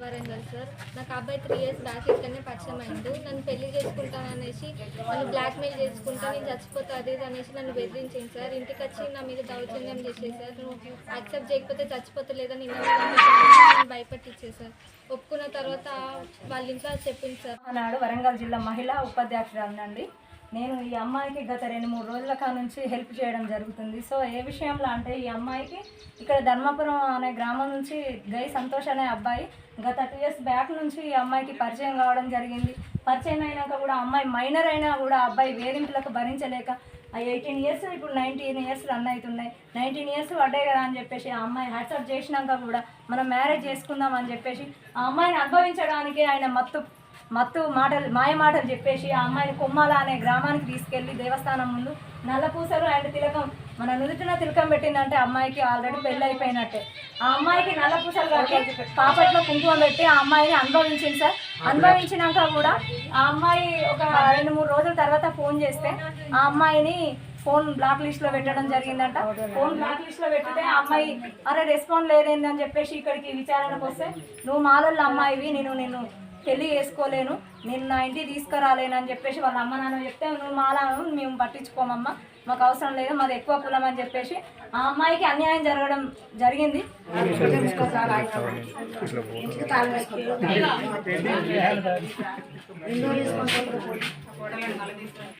Warangal sir నాకు అబ్బాయి three years back ఇట్లనే పరిచయం అయింది నన్ను పెళ్ళి చేసుకుంటాను అనేసి నన్ను బ్లాక్మెయిల్ చేసుకుంటా నేను చచ్చిపోతా అది అనేసి నన్ను బెదిరించింది సార్ ఇంటికి వచ్చి నా మీద దౌర్జన్యం చేసేది సార్ నువ్వు యాక్సెప్ట్ చేయకపోతే చచ్చిపోతలేదని నిన్న భయపెట్టించేది సార్ ఒప్పుకున్న తర్వాత వాళ్ళ ఇంట్లో చెప్పింది సార్ ఆనాడు వరంగల్ జిల్లా మహిళా ఉపాధ్యాక్షురాలండి నేను ఈ అమ్మాయికి గత రెండు మూడు రోజుల కా నుంచి హెల్ప్ చేయడం జరుగుతుంది. సో ఏ విషయంలో అంటే ఈ అమ్మాయికి ఇక్కడ ధర్మపురం అనే గ్రామం నుంచి గై సంతోష్ అనే అబ్బాయి గత టూ ఇయర్స్ బ్యాక్ నుంచి ఈ అమ్మాయికి పరిచయం కావడం జరిగింది. పరిచయం అయినాక కూడా అమ్మాయి మైనర్ అయినా కూడా అబ్బాయి వేధింపులకు భరించలేక ఆ ఎయిటీన్ ఇయర్స్ ఇప్పుడు నైన్టీన్ ఇయర్స్ రన్ అవుతున్నాయి. నైన్టీన్ ఇయర్స్ పడ్డాయి కదా అని చెప్పేసి ఆ అమ్మాయి హ్యాట్సప్ చేసినాక కూడా మనం మ్యారేజ్ చేసుకుందాం అని చెప్పేసి ఆ అమ్మాయిని అనుభవించడానికి ఆయన మత్తు మత్తు మాటలు మాయ మాటలు చెప్పేసి ఆ అమ్మాయిని కొమ్మాల అనే గ్రామానికి తీసుకెళ్ళి దేవస్థానం ముందు నల్లపూసలు అండ్ తిలకం మన నుదుటిన తిలకం పెట్టిందంటే అమ్మాయికి ఆల్రెడీ పెళ్ళి అయిపోయినట్టే. ఆ అమ్మాయికి నల్లపూసలు కట్టి పాపట్లో కుంకుమ పెట్టి ఆ అమ్మాయిని అనుభవించింది సార్. అనుభవించినాక కూడా ఆ అమ్మాయి ఒక రెండు మూడు రోజుల తర్వాత ఫోన్ చేస్తే ఆ అమ్మాయిని ఫోన్ బ్లాక్ లిస్ట్లో పెట్టడం జరిగిందంట. ఫోన్ బ్లాక్ లిస్ట్లో పెట్టితే ఆ అమ్మాయి అరే రెస్పాండ్ లేదేందని చెప్పేసి ఇక్కడికి విచారణకు వస్తే నువ్వు మాలల్లో అమ్మాయివి నేను నేను పెళ్ళి చేసుకోలేను నేను నా ఇంటికి తీసుకురాలేను అని చెప్పేసి వాళ్ళ అమ్మ నాన్న చెప్తే నువ్వు మాలను మేము పట్టించుకోమమ్మా మాకు అవసరం లేదు మాది ఎక్కువ కులం అని చెప్పేసి ఆ అమ్మాయికి అన్యాయం జరగడం జరిగింది.